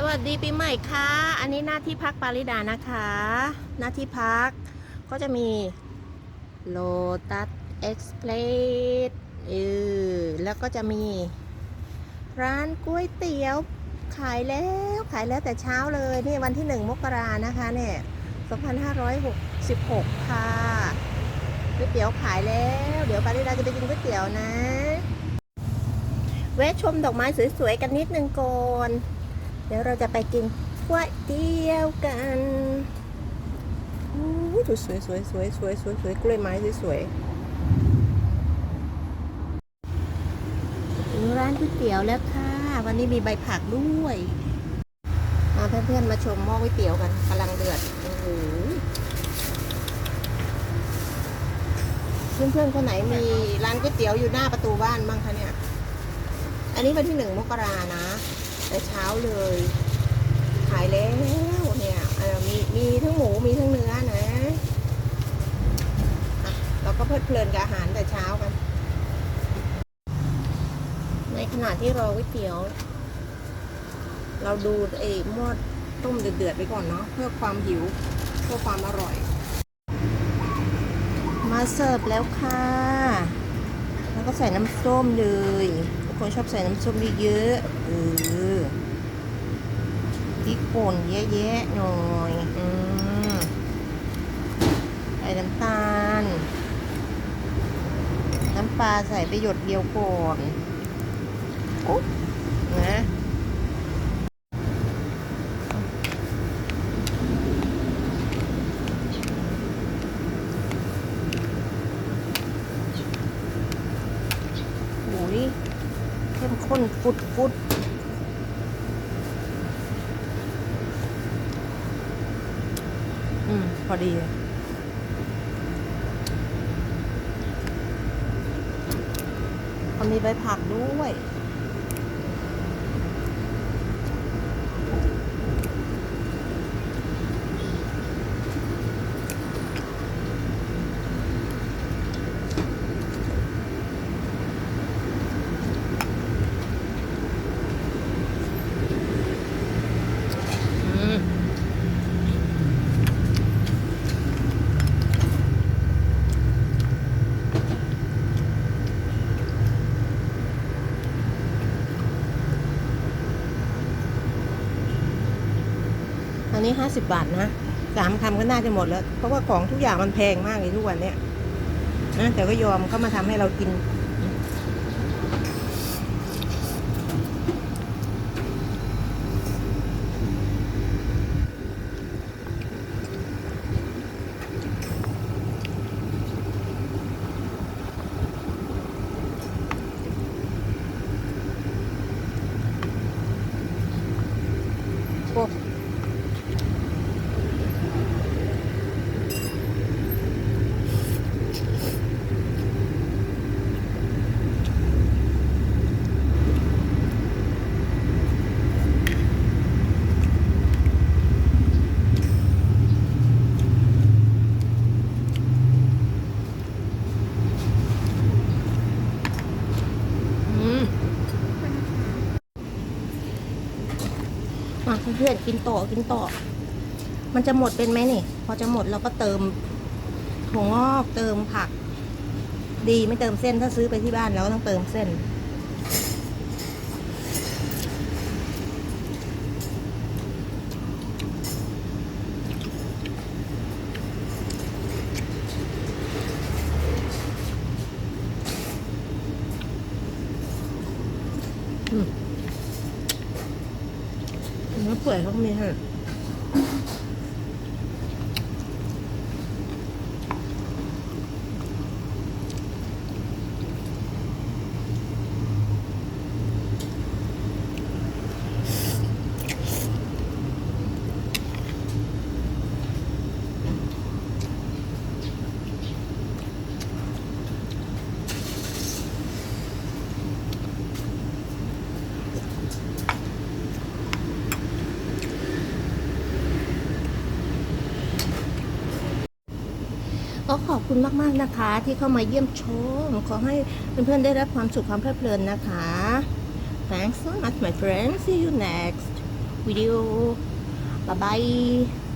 สวัสดีปีใหม่ค่ะ อันนี้หน้าที่พักปาริดานะคะ หน้าที่พักก็จะมีโลตัสเอ็กซ์เพลสเออแล้วก็จะมี ร้านก๋วยเตี๋ยวขายแล้วขายแล้วแต่เช้าเลยนี่วันที่หนึ่งมกรานะคะเนี่ย2566 ค่ะก๋วยเตี๋ยวขายแล้ว เดี๋ยวปาริดาจะไปกินก๋วยเตี๋ยวนะแวะชมดอกไม้สวยๆกันนิดนึงก่อน เดี๋ยวเราจะไปกินก๋วยเตี๋ยวกันอู้ดูสวยสวยสวยสวยสวยสวยกล้วยไม้สวยๆถึงร้านก๋วยเตี๋ยวแล้วค่ะ วันนี้มีใบผักด้วย มาเพื่อนๆมาชมหม้อก๋วยเตี๋ยวกันกำลังเดือดโอ้โหเพื่อนๆคนไหนมีร้านก๋วยเตี๋ยวอยู่หน้าประตูบ้านบ้างคะเนี่ย อันนี้วันที่หนึ่งมกรานะ แต่เช้าเลย ขายแล้วเนี่ยมีมีทั้งหมูมีทั้งเนื้อนะอะเราก็เพลิดเพลินกับอาหารแต่เช้ากัน ในขณะที่รอก๋วยเตี๋ยว เราดูไอ้หม้อต้มเดือดๆไปก่อนเนาะเพื่อความหิว เพื่อความอร่อย มาเสิร์ฟแล้วค่ะ แล้วก็ใส่น้ำส้มเลยทุกคนชอบใส่น้ำส้มเยอะๆเออพริกป่นเยอะๆหน่อยอืมใส่น้ำตาล น้ำปลาใส่ไปหยดเดียวก่อนโอ๊ะนะ ข้มข้นฟุดฟุดอืม พอดีเลยมันมีใบผักด้วย อันนี้ห้าสิบบาทนะสามคำก็น่าจะหมดแล้ว เพราะว่าของทุกอย่างมันแพงมากเลยทุกวันเนี้ยนะแต่ก็ยอมเขามาทำให้เรากิน โอ้อืมมา เพื่อนๆกินต่อกินต่อ มันจะหมดเป็นไหมนี่ พอจะหมดเราก็เติมถั่วงอกเติมผัก ดีไม่เติมเส้นถ้าซื้อไปที่บ้านเราก็ต้องเติมเส้น เนื้อเปื่อยเขาก็มีให้ ก็ขอบคุณมากๆนะคะ ที่เข้ามาเยี่ยมชม ขอให้เพื่อนๆได้รับความสุขความเพลิดเพลินนะคะ Thanks so much my friends see you next video bye bye